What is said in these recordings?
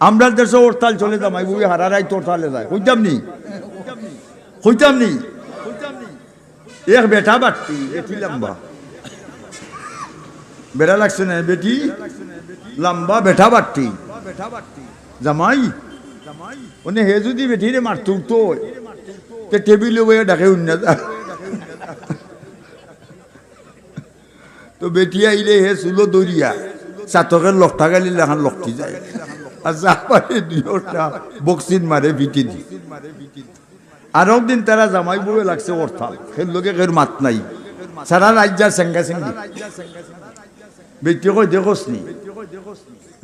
আমরা দেশে হরতাল চলে যাম বুবি হারারাই তোরতালে যায়। কইতাম নি? কইতাম নি? এক বেটা বাট্টি বেটি লম্বা। বেড়া লাগছে না বেটি? লম্বা বেটা বাট্টি। জামাই ওনে হে যদি বেটিরে মারতো তো তে টেবিলে বয়ে ডাকে উন্না তো বেটি আইলে হে চুলো দরিয়া চাতকের লকটা গালি লেখান লকটি যায়। যা পারে দুইটা বক্সিন মারে দি আর দিন তারা জামাই লাগছে অর্থাৎ সেই লোকে কেউ মাত নাই। সারা রাজ্যা সেঙ্গা সেঙ্গি। বেটি কই দেখোস নি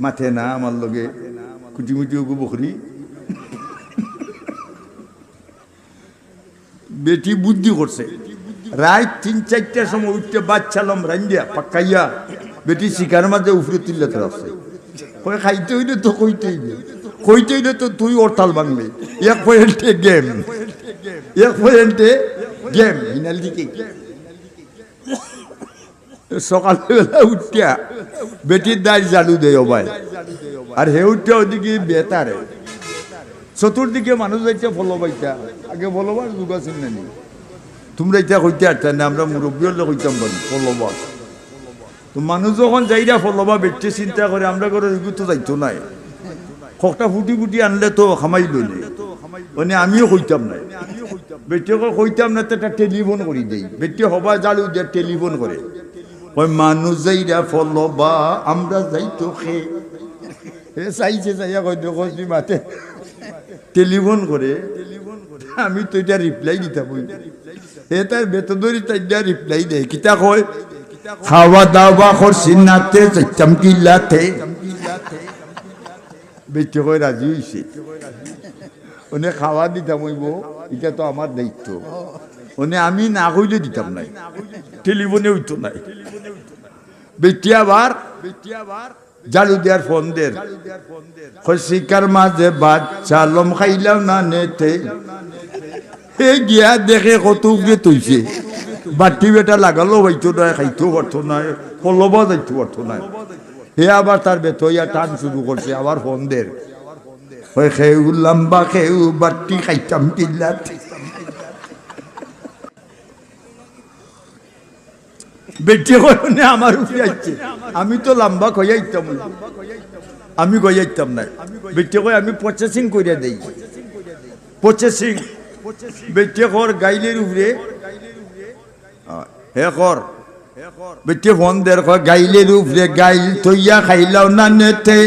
মাথে না আমার লগে। কুটি মুটি বকরি। বেটি বুদ্ধি করছে। রাত তিন চারটার সময় উঠতে বাচ্চালাম রান্দিয়া পাকাইয়া বেটি শিকার মাঝে উফরে তুললে রাখছে কই খাইতে হইলে তো কইতে হইলে কইতে তো তুই অর্তাল বাংলে এক পয়েন্টে গেম। এক পয়েন্টে গেম। হিনাল দিকে। সকালবেলা উঠিয়া বেটির দায় জালু দেয় ভাই। আর হে উঠিয়া ওদিকে বেতারে। চতুর্দিকে মানুষ যাইতে ফলো পাইতা আগে ফলোবার যুগ আছিল না তোমরা এতিয়া কইতে আরতা না, আমরা মুরব্বী হলে কইতাম পারি ফলোবার তো মানুষ যখন যাইরা ফলোবা বেটে চিন্তা করে, আমরা করে তো যাইতো নাই। খকটা ফুটি ফুটি আনলে তো খামাই লইলে মানে আমিও কইতাম নাই। বেটিকে কইতাম না তো একটা টেলিফোন করি দেই। বেটি হবা জালু দিয়ে টেলিফোন করে ওই মানুষ যাইরা ফলবা, আমরা যাইতো খে। এ চাইছে চাইয়া কই দেখি মাতে। টেলিফোন করে আমি তো এটা রিপ্লাই দিতাম এ তার বেতন ধরি তাই রিপ্লাই দেয় কিতা কয় খাওয়া দাওয়া করছি নাতে চাইতাম কিলাতে বেটি কয় রাজি হইছে। ওনে খাওয়া দিতাম হইব, এটা তো আমার দায়িত্ব। ওনে আমি না কইলে দিতাম নাই। টেলিফোনে হইতো নাই। বেটি আবার বেটি আবার জালু দেয়ার ফোন দের শিকার মাঝে বাচ্চা লম খাইলাম না নেতে হে গিয়া দেখে কত উগরে তৈছে বাটি বেটা লাগালো, হইতো নাই খাইতেও পারতো নাই ফলবা যাইতে পারতো নাই। হে আবার তার বেতইয়া টান শুরু করছে, আবার ফোন দের। হয় খেউ লম্বা খেউ বাটি খাইতাম কিল্লাত বেটি কয়নে আমার উপরে আইছে। আমি তো লম্বা কইয়াইতাম আমি কইয়াইতাম না বেটি কয় আমি প্রসেসিং কইরা দেই। প্রসেসিং বেটি কর গাইলের উপরে হে কর বেটি ফোন দের গাইলে রূপ রে গাইল তৈয়া খাইলাও না নেতে।